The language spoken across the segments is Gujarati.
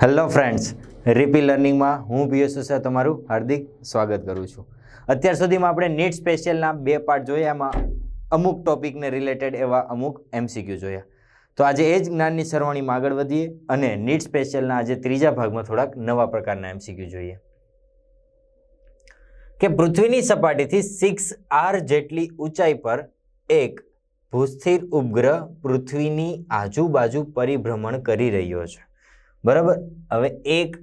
હેલો ફ્રેન્ડ્સ રીપી લર્નિંગમાં હું પિયુષ સુસા તમારું હાર્દિક સ્વાગત કરું છું. અત્યાર સુધીમાં આપણે નીટ સ્પેશિયલના બે પાર્ટ જોયા, એમાં અમુક ટોપિકને રિલેટેડ એવા અમુક એમસીક્યુ જોયા. તો આજે એ જ જ્ઞાનની સરવાણીમાં આગળ વધીએ અને નીટ સ્પેશિયલના આજે ત્રીજા ભાગમાં થોડાક નવા પ્રકારના એમસીક્યુ જોઈએ. કે પૃથ્વીની સપાટીથી સિક્સ આર જેટલી ઊંચાઈ પર એક ભૂસ્થિર ઉપગ્રહ પૃથ્વીની આજુબાજુ પરિભ્રમણ કરી રહ્યો છે. બરાબર? હવે એક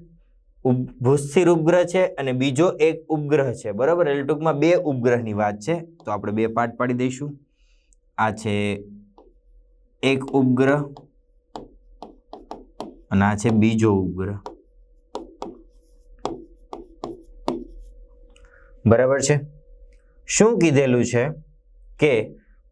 ભૂસ્થિર ઉપગ્રહ છે અને બીજો એક ઉપગ્રહ છે, બરાબર? એટલે ટૂંકમાં બે ઉપગ્રહની વાત છે, તો આપણે બે પાર્ટ પાડી દઈશું. આ છે એક ઉપગ્રહ અને આ છે બીજો ઉપગ્રહ. બરાબર છે? શું કીધેલું છે કે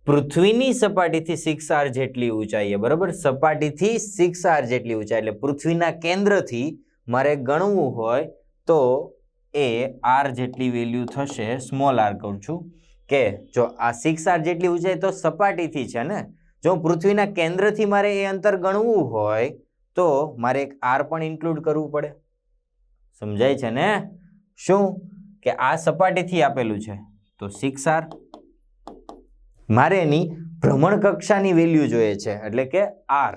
પૃથ્વીની સપાટીથી સિક્સ આર જેટલી ઊંચાઈએ, બરાબર? સપાટીથી સિક્સ આર જેટલી ઊંચાઈ, એટલે પૃથ્વીના કેન્દ્રથી મારે ગણવું હોય તો એ આર જેટલી વેલ્યુ થશે, સ્મોલ આર કહું છું. કે જો આ સિક્સ આર જેટલી ઊંચાઈ તો સપાટીથી છે ને? જો પૃથ્વીના કેન્દ્રથી મારે એ અંતર ગણવું હોય તો મારે એક આર પણ ઇન્ક્લુડ કરવું પડે. સમજાય છે ને? શું? કે આ સપાટીથી આપેલું છે. તો સિક્સ આર મારે એની ભ્રમણ કક્ષાની વેલ્યુ જોઈએ છે, એટલે કે આર.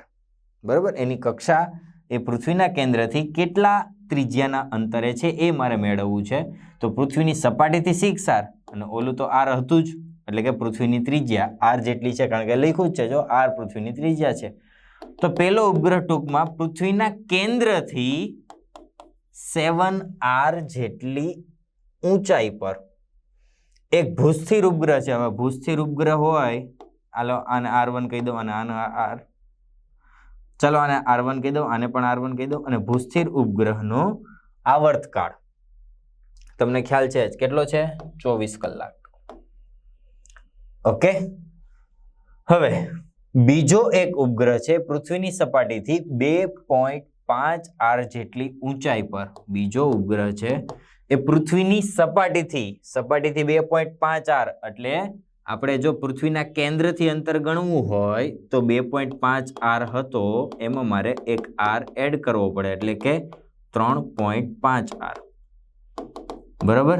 બરાબર? એની કક્ષા એ પૃથ્વીના કેન્દ્રથી કેટલા ત્રિજ્યાના અંતરે છે એ મારે મેળવવું છે. તો પૃથ્વીની સપાટીથી સિક્સ આર અને ઓલું તો આર હતું જ, એટલે કે પૃથ્વીની ત્રિજ્યા. આર જેટલી છે, કારણ કે લખ્યું જ છે, જો આર પૃથ્વીની ત્રિજ્યા છે. તો પેલો ઉપગ્રહ ટૂંકમાં પૃથ્વીના કેન્દ્રથી સેવન આર જેટલી ઊંચાઈ પર એક ભૂસ્થિર ઉપગ્રહ છે. હવે ભૂસ્થિર ઉપગ્રહ હોય, હાલો, આને આર વન કહી દો અને આને આર ચલો, આને આર વન કહી દો આને પણ આર વન કહી દો અને ભૂસ્થિર ઉપગ્રહનો આવર્તકાળ. તમને ખ્યાલ છે કેટલો છે? ચોવીસ કલાક. ઓકે? હવે, બીજો એક ઉપગ્રહ છે પૃથ્વીની સપાટીથી બે પોઈન્ટ પાંચ આર જેટલી ઊંચાઈ પર. બીજો ઉપગ્રહ છે એ પૃથ્વીની સપાટીથી સપાટીથી બે પોઈન્ટ પાંચ આર એટલે આપણે જો પૃથ્વીના કેન્દ્રથી અંતર ગણવું હોય તો બે પોઈન્ટ પાંચ આર હતો, એમાં મારે એક આર એડ કરવો પડે એટલે કે ત્રણ પોઈન્ટ પાંચ આર. બરાબર?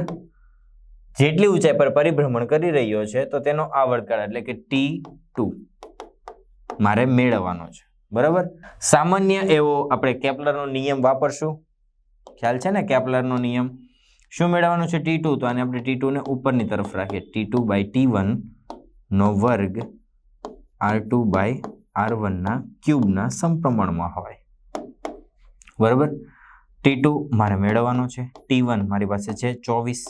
જેટલી ઊંચાઈ પર પરિભ્રમણ કરી રહ્યો છે તો તેનો આવર્તકાળ એટલે કે ટી ટુ મારે મેળવવાનો છે. બરાબર? સામાન્ય એવો આપણે કેપ્લરનો નિયમ વાપરશું. ખ્યાલ છે ને કેપ્લરનો નિયમ? શું મેળવવાનું છે? ટી તો આને આપણે ટી ટુને ઉપરની તરફ રાખીએ. ટી ટુ બાય ટી વનનો વર્ગ આર ટુ બાય આર વનના ક્યુબના સમપ્રમાણમાં હોય. બરાબર? ટુ મારે મેળવવાનો છે. ટી વન મારી પાસે છે ચોવીસ.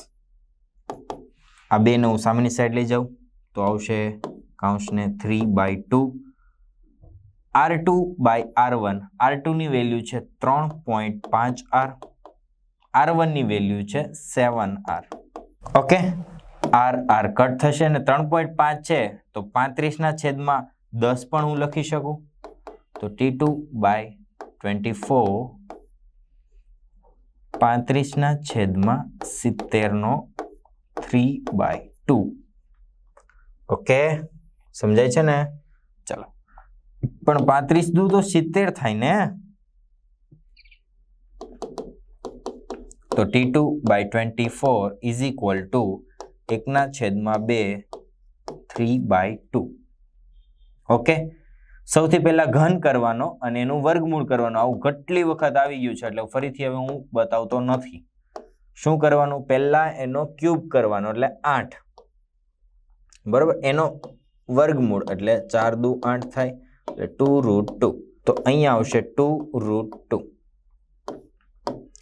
આ બેને હું સામેની સાઈડ લઈ જાઉં. તો આવશે કાઉન્સને three by two R two by R one R ટુની value છે ત્રણ પોઈન્ટ પાંચ આર આર વનની વેલ્યુ છે seven R okay R R cut થશે અને ત્રણ પોઈન્ટ પાંચ છે, તો પાંત્રીસના છેદમાં દસ પણ હું લખી શકું? તો T two by twenty four પાંત્રીસના છેદમાં સિત્તેરનો થ્રી બાય ટુ ઓકે સમજાય છે ને? ચલો. પણ પાંત્રીસ દુ તો સિત્તેર થાય ને? તો T two by twenty four is equal to એકના છેદમાં બે, થ્રી બાય ટુ. ઓકે? સૌથી પહેલાં ઘન કરવાનો અને એનું વર્ગમૂળ કરવાનું. આવું કેટલી વખત આવી ગયું છે, એટલે ફરીથી હવે હું બતાવતો નથી. શું કરવાનું? પહેલાં એનો ક્યુબ કરવાનો, એટલે આઠ. બરાબર? એનો વર્ગમૂળ, એટલે ચાર દુ આઠ થાય, એટલે ટુ રૂટ ટુ. તો અહીંયા આવશે ટુ રૂટ ટુ.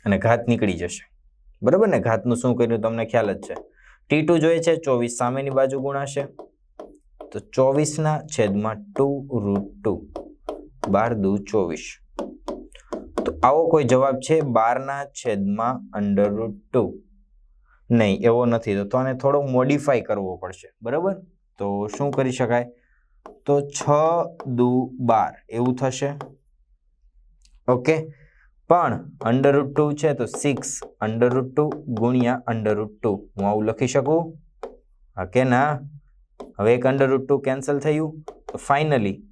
અને ઘાત નીકળી જશે. બરાબર ને? ઘાતનું શું કર્યું? તમને ખ્યાલ જ છે. ટી ટુ જોઈએ છે, ચોવીસ સામેની બાજુ ગુણાશે. તો ચોવીસના છેદમાં ટુ રૂટ ટુ. બાર દુ ચોવીસ. તો આવો કોઈ જવાબ છે? બારના છેદમાં અંડર રૂટ ટુ. નહીં, એવો નથી. તો આને થોડો મોડિફાઈ કરવો પડશે. બરાબર? તો શું કરી શકાય? તો છ દુ બાર. એવું થશે. ઓકે? પણ અંડર રૂટ ટુ છે તો સિક્સ અંડર રૂટ ટુ ગુણ્યા અંડર રૂટ ટુ હું આવું લખી શકું? હા કે ના? હવે એક અંડર રૂટ ટુ કેન્સલ થયું. તો ફાઇનલી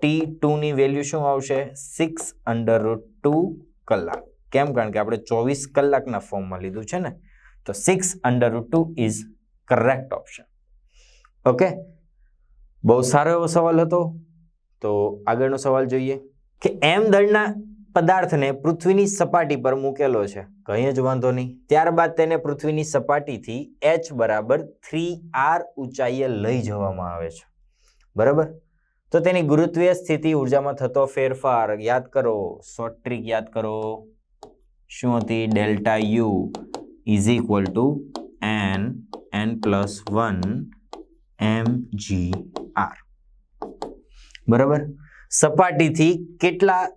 ટી ટુની વેલ્યુ શું આવશે? સિક્સ અંડર રૂટ ટુ કલાક. કેમ? કારણ કે આપણે ચોવીસ કલાકના ફોર્મમાં લીધું છે ને? તો six under root two is correct option okay બહુ સારો એવો સવાલ હતો. તો આગળનો સવાલ જોઈએ. કે એમ દળના પદાર્થને પૃથ્વીની સપાટી પર મૂકેલો છે. કંઈ જ વાંધો નહીં. ત્યારબાદ તેને પૃથ્વીની સપાટીથી એચ બરાબર થ્રી આર ઊંચાઈએ લઈ જવામાં આવે છે. બરાબર? તો તેની ગુરુત્વીય સ્થિતિ ઉર્જામાં થતો ફેરફાર યાદ કરો. શોર્ટ ટ્રીક યાદ કરો. શું હતી? Delta U is equal to N N plus one M G R બરાબર? સપાટીથી કેટલા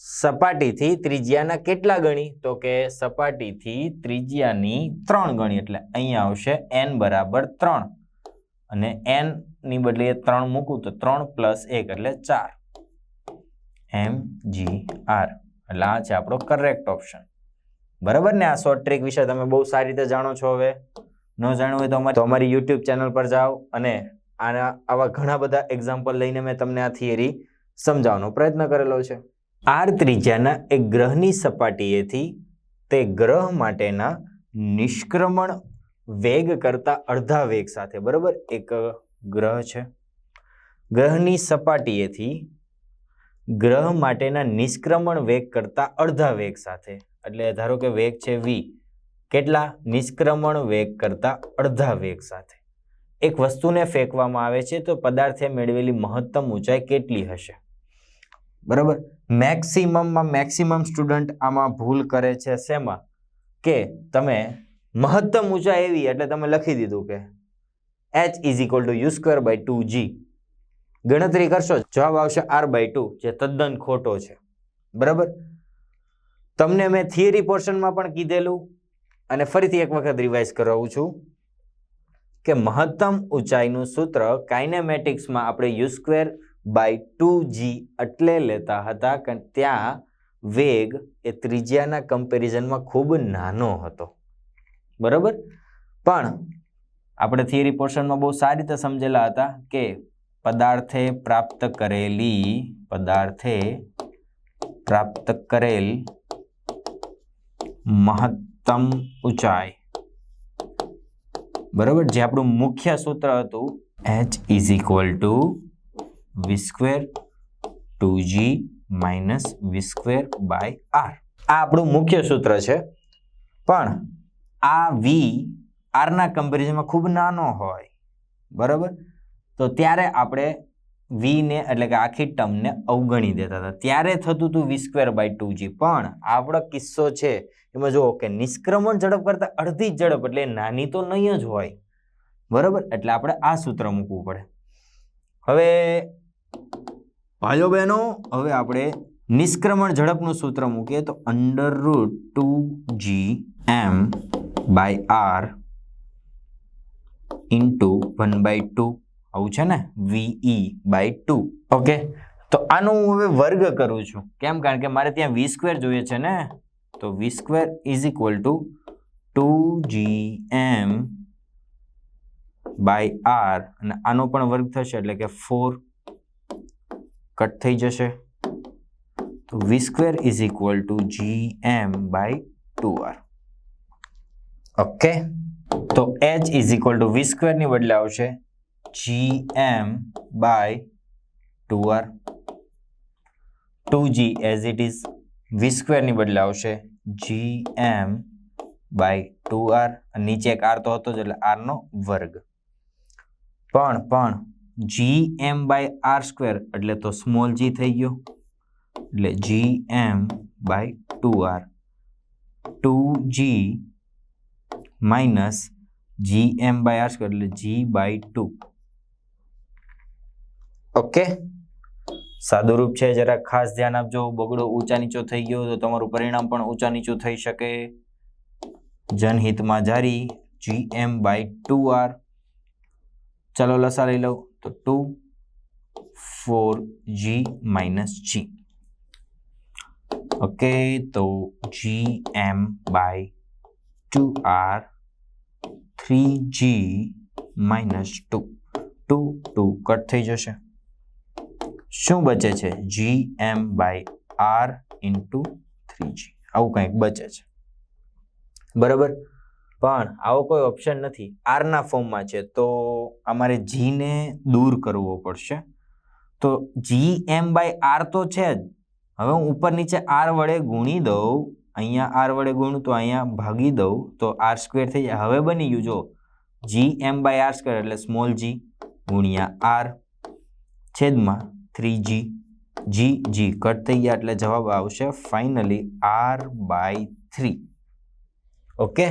સપાટીથી ત્રિજ્યાના કેટલા ગણી? તો કે સપાટીથી ત્રિજ્યાની ત્રણ ગણી, એટલે અહીંયા આવશે એન બરાબર ત્રણ. અને એનની બદલે ત્રણ મૂકું તો ત્રણ પ્લસ એક, એટલે ચાર. M G R. એટલે આ છે આપણો કરેક્ટ ઓપ્શન બરાબર ને આ શોર્ટ ટ્રીક વિશે તમે બહુ સારી રીતે જાણો છો હવે? ન જાણવું હોય તો અમારી તો અમારી યુટ્યુબ ચેનલ પર જાઓ અને આના આવા ઘણા બધા એક્ઝામ્પલ લઈને મેં તમને આ થિયરી સમજાવવાનો પ્રયત્ન કરેલો છે. આર ત્રિજ્યાના એક ગ્રહની સપાટીએથી તે ગ્રહ માટેના નિષ્ક્રમણ વેગ કરતા અડધા વેગ સાથે, બરાબર? એક ગ્રહ છે. ગ્રહની સપાટીએથી ગ્રહ માટેના નિષ્ક્રમણ વેગ કરતા અડધા વેગ સાથે, એટલે ધારો કે વેગ છે વી, કેટલા? નિષ્ક્રમણ વેગ કરતા અડધા વેગ સાથે. એક વસ્તુને ફેંકવામાં આવે છે તો પદાર્થે મેળવેલી મહત્તમ ઊંચાઈ કેટલી હશે? બરાબર? મેક્સિમમમાં મેક્સિમમ સ્ટુડન્ટ આમાં ભૂલ કરે છે શેમાં? કે તમે મહત્તમ ઊંચાઈ એવી, એટલે તમે લખી દીધું કે H is equal to U square by two G ગણતરી કરશો, જવાબ આવશે આર બાય ટુ જે તદ્દન ખોટો છે. બરાબર? તમને મેં થિયરી પોર્શનમાં પણ કીધેલું, અને ફરીથી એક વખત રિવાઇઝ કરાવું છું કે મહત્તમ ઊંચાઈનું સૂત્ર કાઇનેમેટિક્સમાં આપણે U square by two G એટલે લેતા હતા કે ત્યાં વેગ એ ત્રિજ્યાના કમ્પેરિઝનમાં ખૂબ નાનો હતો. બરાબર? પણ આપણે થિયરી પોર્શનમાં બહુ સારી રીતે સમજેલા હતા કે પદાર્થે પ્રાપ્ત કરેલી, પદાર્થે પ્રાપ્ત કરેલ મહત્તમ ઊંચાઈ. બરાબર? જે આપણું મુખ્ય સૂત્ર હતું H is equal to V square two G minus V square by R. આ આપણું મુખ્ય સૂત્ર છે. પણ આ વી આરના કમ્પેરિઝનમાં ખૂબ નાનો હોય. બરાબર? તો ત્યારે આપણે વીને એટલે કે આખી ટર્મને અવગણી દેતા હતા. ત્યારે થતું હતું V square by two G પણ આપણો કિસ્સો છે, એમાં જુઓ કે નિષ્ક્રમણ ઝડપ કરતા અડધી જ ઝડપ એટલે નાની તો નહીં જ હોય. બરાબર? એટલે આપણે આ સૂત્ર મૂકવું પડે. હવે ભાઈઓ બહેનો, હવે આપણે નિષ્ક્રમણ ઝડપનું સૂત્ર મૂકીએ તો under root two G M by R into one by two આવું છે ને? વીઈ બાય ટુ ઓકે તો આનો હું હવે વર્ગ કરું છું. કેમ? કારણ કે મારે ત્યાં વી સ્ક્વેર જોઈએ છે ને? તો V square is equal to two G M by R અને આનો પણ વર્ગ થશે એટલે કે ફોર કટ થઈ જશે. તો V square is equal to G M by two R okay તો H is equal to V સ્ક્વેરની બદલે આવશે G M by two R two G as it is V સ્ક્વેરની બદલે આવશે G M by two R નીચે એક આર તો હતો જ એટલે આરનો વર્ગ. પણ પણ G M by R square એટલે તો સ્મોલ જી થઈ ગયો. એટલે G M by two R two G minus G M by R square એટલે જી બાય ટુ ઓકે સાદું રૂપ છે જરા ખાસ ધ્યાન આપજો. બગડો ઊંચા નીચો થઈ ગયો તો તમારું પરિણામ પણ ઊંચા નીચું થઈ શકે. જનહિતમાં જારી G M by two R ચાલો લસા લઈ લઉં. તો two four G minus G. Okay, તો G M by two R three G minus two. Two two cut થઈ જશે. શું બચે છે? G M by R into three G. આવું કંઈક બચે છે. બરાબર? પણ આવો કોઈ ઓપ્શન નથી. આરના ફોર્મમાં છે, તો અમારે જીને દૂર કરવો પડશે. તો જી એમ બાય આર તો છે જ. હવે હું ઉપર નીચે આર વડે ગુણી દઉં, અહીંયા આર વડે ગુણું, તો અહીંયા ભાગી દઉં, તો આર સ્ક્વેર થઈ જાય. હવે બની ગયું જો G M by R square એટલે સ્મોલ જી ગુણ્યા આર છેદમાં થ્રી જી જી જી કટ થઈ ગયા, એટલે જવાબ આવશે finally R by three okay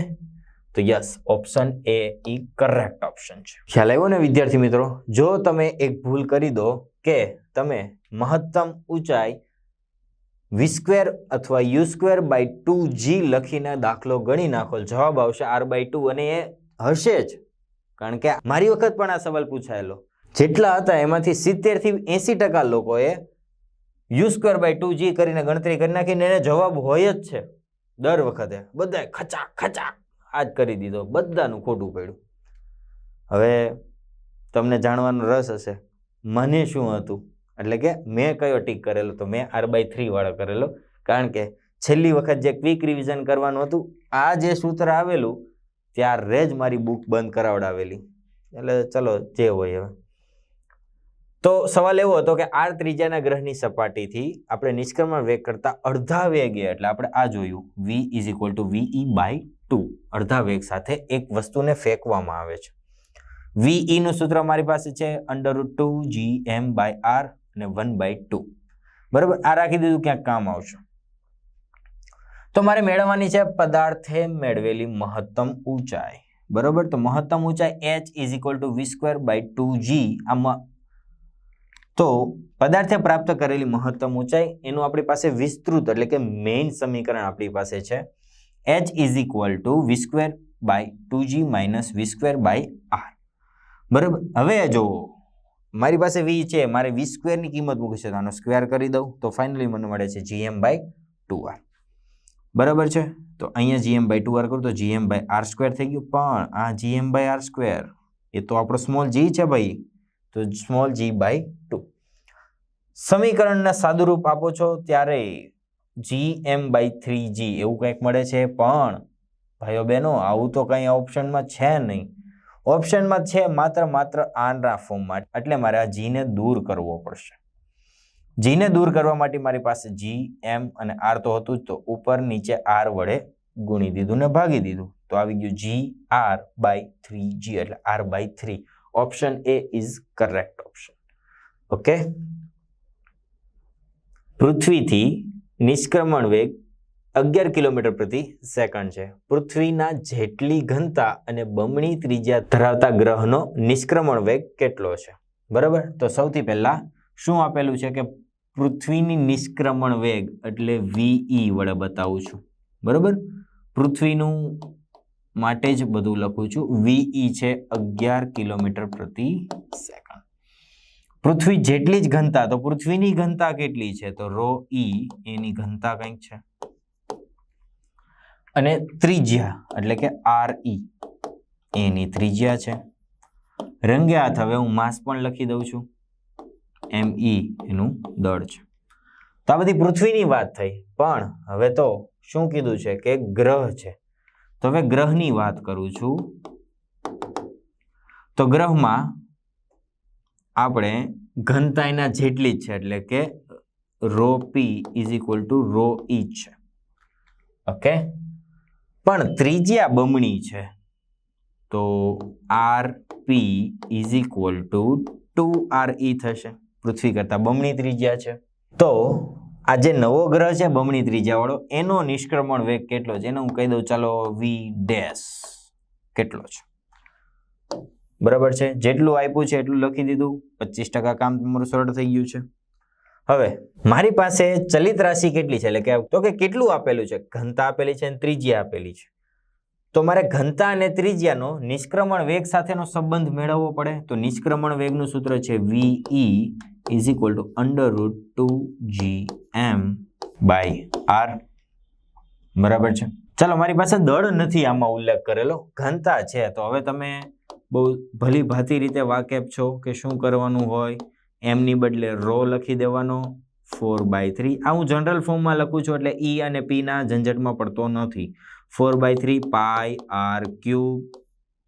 તો yes option A E correct option છે. ખ્યાલ આવ્યો ને, વિદ્યાર્થી મિત્રો? જો તમે એક ભૂલ કરી દો કે તમે મહત્તમ ઊંચાઈ વી સ્ક્વેર અથવા U square by two G લખીને દાખલો ગણી નાખો, જવાબ આવશે આર બાય ટુ અને એ હશે જ. કારણ કે મારી વખત પણ આ સવાલ પૂછાયેલો. જેટલા હતા એમાંથી સિત્તેરથી એંસી ટકા લોકોએ U square by two G કરીને ગણતરી કરી નાખીને એને જવાબ હોય જ છે. દર વખતે. બધા ખચાક ખચા આ જ કરી દીધો, બધાનું ખોટું પડ્યું. હવે તમને જાણવાનો રસ હશે, મને શું હતું? એટલે કે મેં કયો ટીક કરેલો? તો મેં આર બાય થ્રીવાળો કરેલો. કારણ કે છેલ્લી વખત જે ક્વિક રિવિઝન કરવાનું હતું, આ જે સૂત્ર આવેલું, ત્યારે જ મારી બુક બંધ કરાવડાવેલી. એટલે ચલો, જે હોય હવે. તો સવાલ એવો હતો કે આર ત્રીજાના ગ્રહની સપાટીથી આપણે નિષ્ક્રમણ વેગ કરતા અડધા વેગે, એટલે આપણે આ જોયું V is equal to V E by two અડધા વેગ સાથે એક વસ્તુને ફેંકવામાં આવે છે. વીઈ નું સૂત્ર મારી પાસે છે under two G M by R અને વન બાય ટુ બરાબર? આ રાખી દીધું, ક્યાંક કામ આવશે. તો મારે મેળવવાની છે પદાર્થે મેળવેલી મહત્તમ ઊંચાઈ. બરાબર? તો મહત્તમ ઊંચાઈ H is equal to V square by two G આમાં, તો પદાર્થે પ્રાપ્ત કરેલી મહત્તમ ઊંચાઈ એનું આપણી પાસે વિસ્તૃત એટલે કે મેઇન સમીકરણ આપણી પાસે છે. H is equal to V square by two G minus V square by R બરાબર? હવે જો મારી પાસે વી છે, મારે વી સ્ક્વેરની કિંમત મૂકી છે, તો આનો સ્ક્વેર કરી દઉં. તો ફાઇનલી મને મળે છે જીએમ બાય ટુ આર બરાબર છે? તો અહીંયા જીએમ બાય ટુ આર કરું, તો જીએમ બાય આર સ્ક્વેર થઈ ગયું. પણ આ G M by R square એ તો આપણો સ્મોલ જી છે ભાઈ. તો સ્મોલ જી બાય ટુ સમીકરણના સાદુરૂપ આપો છો ત્યારે જી એમ બાય થ્રી જી એવું કંઈક મળે છે, પણ ભાઈઓ બહેનો, આવું તો કંઈ ઓપ્શનમાં છે નહીં. ઓપ્શનમાં છે માત્ર માત્ર આંડરા ફોર્મમાં એટલે મારે આ જીને દૂર કરવો પડશે. જીને દૂર કરવા માટે મારી પાસે જી એમ અને આર તો હતું જ તો ઉપર નીચે આર વડે ગુણી દીધું ને ભાગી દીધું. તો આવી ગયું G R by three G એટલે R by three option A is correct option okay પૃથ્વીથી નિષ્ક્રમણ વેગ અગિયાર કિલોમીટર પ્રતિ સેકન્ડ છે. પૃથ્વીના જેટલી ઘનતા અને બમણી ત્રિજ્યા ધરાવતા ગ્રહનો નિષ્ક્રમણ વેગ કેટલો છે? બરાબર? તો સૌથી પહેલાં શું આપેલું છે કે પૃથ્વીની નિષ્ક્રમણ વેગ એટલે વીઈ વડે બતાવું છું. બરાબર? પૃથ્વીનું માટે જ બધું લખું છું. વીઈ છે અગિયાર કિલોમીટર પ્રતિ સેકન્ડ. પૃથ્વી જેટલી જ ઘનતા, તો પૃથ્વીની ઘનતા કેટલી છે? તો રો ઈ એની ઘનતા કંઈક છે. અને ત્રિજ્યા, એટલે કે આર ઈ એની ત્રિજ્યા છે. રંગે હાથ, હવે હું માસ પણ લખી દઉં છું. એમ ઈ એનું દળ છે. તો આ બધી પૃથ્વીની વાત થઈ, પણ હવે તો શું કીધું છે કે ગ્રહ છે. તો હવે ગ્રહની વાત કરું છું. તો ગ્રહમાં આપણે ઘનતા એના જેટલી જ છે, એટલે કે rho P is equal to rho E છે. ઓકે પણ ત્રિજ્યા બમણી છે, તો R P is equal to two R E થશે. પૃથ્વી કરતાં બમણી ત્રિજ્યા છે. તો આ જે નવો ગ્રહ છે, બમણી ત્રિજ્યાવાળો, એનો નિષ્ક્રમણ વેગ કેટલો છે? એને હું કહી દઉં, ચાલો વી ડેશ કેટલો છે? બરાબર છે? જેટલું આપ્યું છે એટલું લખી દીધું. પચીસ ટકા કામ તમારું સરળ થઈ ગયું છે. હવે, મારી પાસે ચલિત રાશિ કેટલી છે? એટલે કે તો કે કેટલું આપેલું છે? ઘનતા આપેલી છે અને ત્રિજ્યા આપેલી છે. તો મારે ઘનતા અને ત્રિજ્યાનો નિષ્ક્રમણ વેગ સાથેનો સંબંધ મેળવવો પડે. તો નિષ્ક્રમણ વેગનું સૂત્ર છે V E is equal to under root two G M by R બરાબર છે? ચાલો, મારી પાસે દળ નથી આમાં ઉલ્લેખ કરેલો. ઘનતા છે. તો હવે તમે બહુ ભલી ભાતી રીતે વાકેફ છો કે શું કરવાનું હોય, એમની બદલે રો લખી દેવાનો. ફોર બાય થ્રી આ હું જનરલ ફોર્મમાં લખું છું એટલે ઈ અને પીના ઝંઝટમાં પડતો નથી. Four by three pi R cube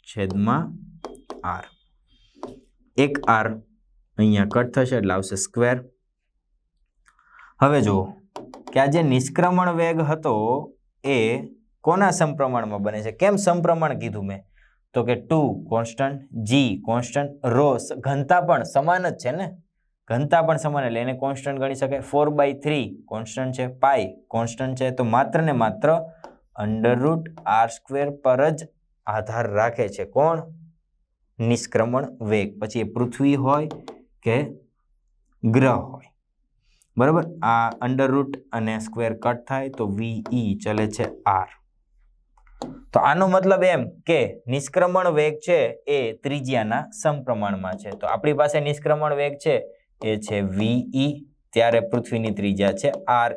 છેદમાં આર એક આર અહીંયા કટ થશે એટલે આવશે સ્ક્વેર હવે જુઓ, કે આ જે નિષ્ક્રમણ વેગ હતો એ કોના સંપ્રમાણમાં બને છે? કેમ સંપ્રમણ કીધું મેં? તો કે two constant, G constant, rho ઘનતા પણ સમાન જ છે ને? ઘનતા પણ સમાન એટલે એને કોન્સ્ટન્ટ ગણી શકાય. ફોર બાય થ્રી કોન્સ્ટન્ટ છે પાઈ. કોન્સ્ટન્ટ છે તો માત્ર ને માત્ર અંડરરૂટ આર સ્ક્વેર પર જ આધાર રાખે છે. કોણ? નિષ્ક્રમણ વેગ. પછી એ પૃથ્વી હોય કે ગ્રહ હોય. બરાબર? આ અંડરરૂટ અને સ્ક્વેર કટ થાય તો વીઈ ચલે છે આર. તો આનો મતલબ એમ કે નિષ્ક્રમણ વેગ છે એ ત્રિજ્યાના સમપ્રમાણમાં છે. તો આપણી પાસે નિષ્ક્રમણ વેગ છે એ છે વીઈ ત્યારે પૃથ્વીની ત્રિજ્યા છે આર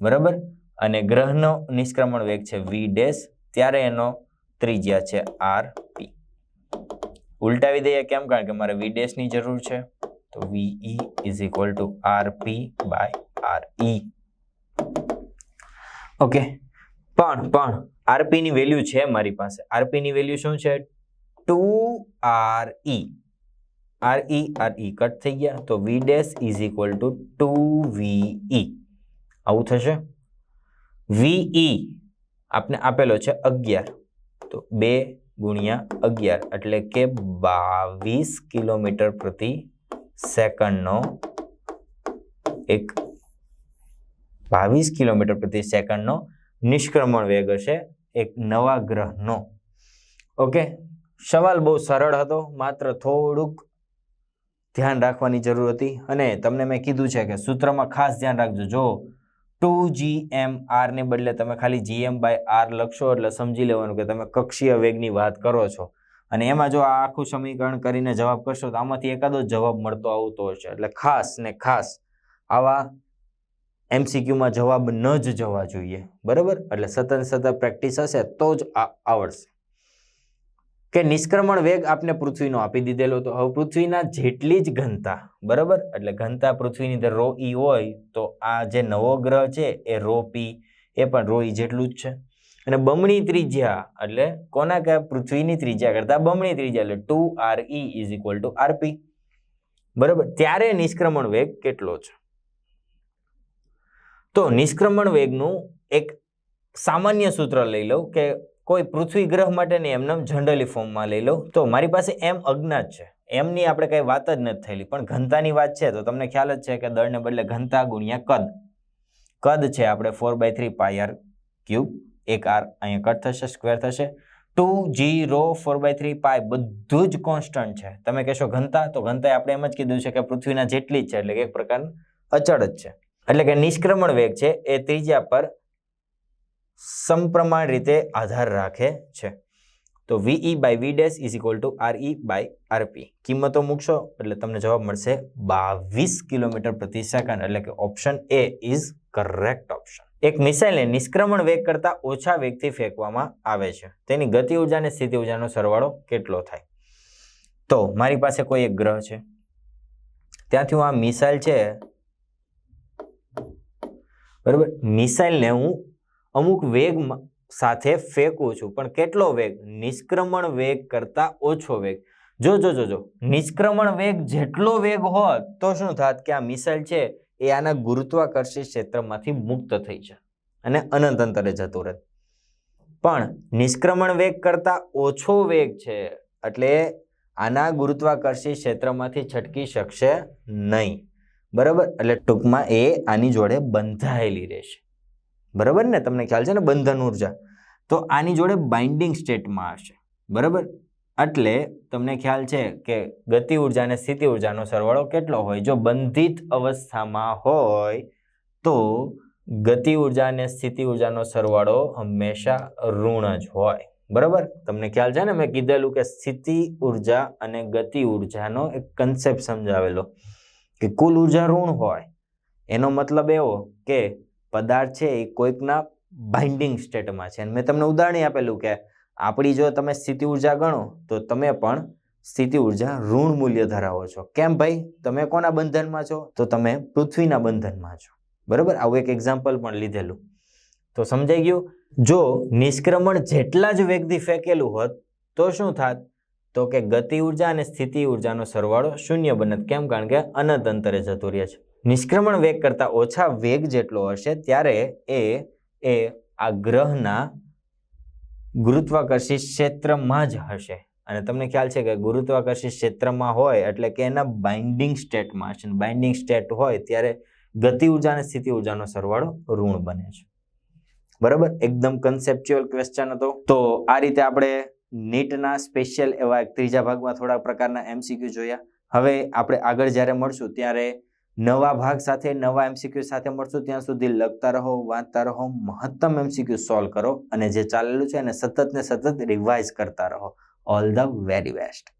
બરાબર? અને ગ્રહનો નિષ્ક્રમણ વેગ છે વી ડેશ, ત્યારે એનો ત્રિજ્યા છે આર પી ઉલટાવી દઈએ કેમ? કારણ કે મારે વી ડેશની જરૂર છે. તો V E is equal to R P by R okay. પણ પણ આરપી ની વેલ્યુ છે મારી પાસે. આરપી ની વેલ્યુ શું છે? Two R E R E R E cut થઈ ગયા, તો V dash is equal to two V E આવું થશે? વી ઈ આપને આપેલો છે અગિયાર. તો બે ગુણ્યા અગિયાર, એટલે કે બાવીસ કિલોમીટર પ્રતિ સેકન્ડનો એક બાવીસ કિલોમીટર પ્રતિ સેકન્ડનો નિષ્ક્રમણ વેગ હશે એક નવા ગ્રહનો. ઓકે? સવાલ બહુ સરળ હતો, માત્ર થોડુંક ધ્યાન રાખવાની જરૂર હતી અને તમને મેં કીધું છે કે સૂત્રમાં ખાસ ધ્યાન રાખજો. જો ટુ જી એમ આરને બદલે તમે ખાલી જીએમ બાય આર લખશો એટલે સમજી લેવાનું કે તમે કક્ષીય વેગની વાત કરો છો. અને એમાં જો આ આખું સમીકરણ કરીને જવાબ કરશો તો આમાંથી એકાદો જવાબ મળતો આવતો હશે. એટલે ખાસ ને ખાસ આવા એમસીક્યુમાં જવાબ ન જ જવા જોઈએ. બરાબર? એટલે સતત સતત પ્રેક્ટિસ હશે તો જ આવડશે. કે નિષ્ક્રમણ વેગ આપને પૃથ્વીનો આપી દીધેલો તો હવે પૃથ્વીના જેટલી જ ઘનતા, બરાબર? એટલે ઘનતા પૃથ્વીની અંદર રો ઈ હોય તો આ જે નવો ગ્રહ છે એ રો પી એ પણ રો ઈ જેટલું જ છે. અને બમણી ત્રિજ્યા, એટલે કોના કે, પૃથ્વીની ત્રિજ્યા કરતા બમણી ત્રિજ્યા, એટલે two R E is equal to R P બરાબર? ત્યારે નિષ્ક્રમણ વેગ કેટલો છે? તો નિષ્ક્રમણ વેગનું એક સામાન્ય સૂત્ર લઈ લઉં કે કોઈ પૃથ્વી ગ્રહ માટેની એમનેમ જનરલી ફોર્મમાં લઈ લઉં. તો મારી પાસે એમ અજ્ઞાત છે. એમની આપણે કંઈ વાત જ નથી થયેલી. પણ ઘનતાની વાત છે તો તમને ખ્યાલ જ છે કે દળને બદલે ઘનતા ગુણ્યા કદ. કદ છે આપણે four by three pi R cube એક આર અહીંયા કટ થશે સ્ક્વેર થશે. Two G rho four by three pi બધું જ કોન્સ્ટન્ટ છે. તમે કહેશો ઘનતા, તો ઘનતા આપણે એમ જ કીધું છે કે પૃથ્વીના જેટલી જ છે, એટલે એક પ્રકારનું અચળ જ છે. એટલે કે નિષ્ક્રમણ વેગ છે એ ત્રિજ્યા પર સમપ્રમાણ રીતે આધાર રાખે છે. તો V E by V dash is equal to R E by R P કિંમતો મૂકશો એટલે તમને જવાબ મળશે બાવીસ કિલોમીટર પ્રતિ સેકન્ડ. એટલે કે option A is correct option એક મિસાઇલને નિષ્ક્રમણ વેગ કરતાં ઓછા વેગથી ફેંકવામાં આવે છે. તેની ગતિ ઊર્જા અને સ્થિતિ ઉર્જાનો સરવાળો કેટલો થાય? તો મારી પાસે કોઈ એક ગ્રહ છે. ત્યાંથી હું આ મિસાઇલ છે બરાબર? મિસાઇલને હું અમુક વેગ સાથે ફેંકું છું. પણ કેટલો વેગ? નિષ્ક્રમણ વેગ કરતાં ઓછો વેગ. જો જો જો નિષ્ક્રમણ વેગ જેટલો વેગ હોત તો શું થાત કે આ મિસાઇલ છે એ આના ગુરુત્વાકર્ષી ક્ષેત્રમાંથી મુક્ત થઈ છે અને અનંત અંતરે જતું રહે. પણ નિષ્ક્રમણ વેગ કરતાં ઓછો વેગ છે એટલે આના ગુરુત્વાકર્ષી ક્ષેત્રમાંથી છટકી શકશે નહીં. બરાબર? એટલે ટૂંકમાં એ આની જોડે બંધાયેલી રહેશે. બરાબર ને? તમને ખ્યાલ છે ને? બંધન ઊર્જા. તો આની જોડે બાઇન્ડિંગ સ્ટેટમાં હશે. બરાબર? એટલે તમને ખ્યાલ છે કે ગતિ ઊર્જા અને સ્થિતિ ઉર્જાનો સરવાળો કેટલો હોય? જો બંધિત અવસ્થામાં હોય, તો ગતિ ઊર્જા અને સ્થિતિ ઉર્જાનો સરવાળો હંમેશા ઋણ જ હોય. બરાબર? તમને ખ્યાલ છે ને? મેં કીધેલું કે સ્થિતિ ઊર્જા અને ગતિ ઉર્જાનો એક કન્સેપ્ટ સમજાવેલો. કે કુલ ઊર્જા ઋણ હોય, એનો મતલબ એવો કે પદાર્થ છે એ કોઈકના બાઇન્ડિંગ સ્ટેટમાં છે. અને મેં તમને ઉદાહરણ આપેલું કે આપણી જો તમે સ્થિતિ ઊર્જા ગણો, તો તમે પણ સ્થિતિ ઊર્જા ઋણ મૂલ્ય ધરાવો છો. કેમ ભાઈ? તમે કોના બંધનમાં છો? તો તમે પૃથ્વીના બંધનમાં છો. બરાબર? આવું એક એક્ઝામ્પલ પણ લીધેલું. તો સમજાઈ ગયું? જો નિષ્ક્રમણ જેટલા જ વેગથી ફેંકેલું હોત, તો શું થાત? તો કે ગતિ ઊર્જા અને સ્થિતિ ઉર્જાનો સરવાળો શૂન્ય બને કેમ? કારણ કે અનંત અંતરે જતું રહે છે. નિષ્ક્રમણ વેગ કરતાં ઓછા વેગ જેટલો હશે ત્યારે એ એ આ ગ્રહના ગુરુત્વાકર્ષિત ક્ષેત્રમાં જ હશે. અને તમને ખ્યાલ છે કે ગુરુત્વાકર્ષિત ક્ષેત્રમાં હોય એટલે કે એના બાઇન્ડિંગ સ્ટેટમાં હશે. બાઇન્ડિંગ સ્ટેટ હોય ત્યારે ગતિ ઊર્જા અને સ્થિતિ ઉર્જાનો સરવાળો ઋણ બને છે. બરાબર? એકદમ કન્સેપ્ચ્યુઅલ ક્વેશ્ચન હતો. તો આ રીતે આપણે નીટના સ્પેશિયલ એવા ત્રીજા ભાગમાં થોડા પ્રકારના એમસીક્યુ જોયા. હવે આપણે આગળ જ્યારે મળશું, ત્યારે નવા ભાગ સાથે, નવા એમસીક્યુ સાથે મળશું. ત્યાં સુધી લખતા રહો, વાંચતા રહો, મહત્તમ એમસીક્યુ સોલ્વ કરો અને જે ચાલેલું છે એને સતત ને સતત રિવાઇઝ કરતા રહો. All the very best.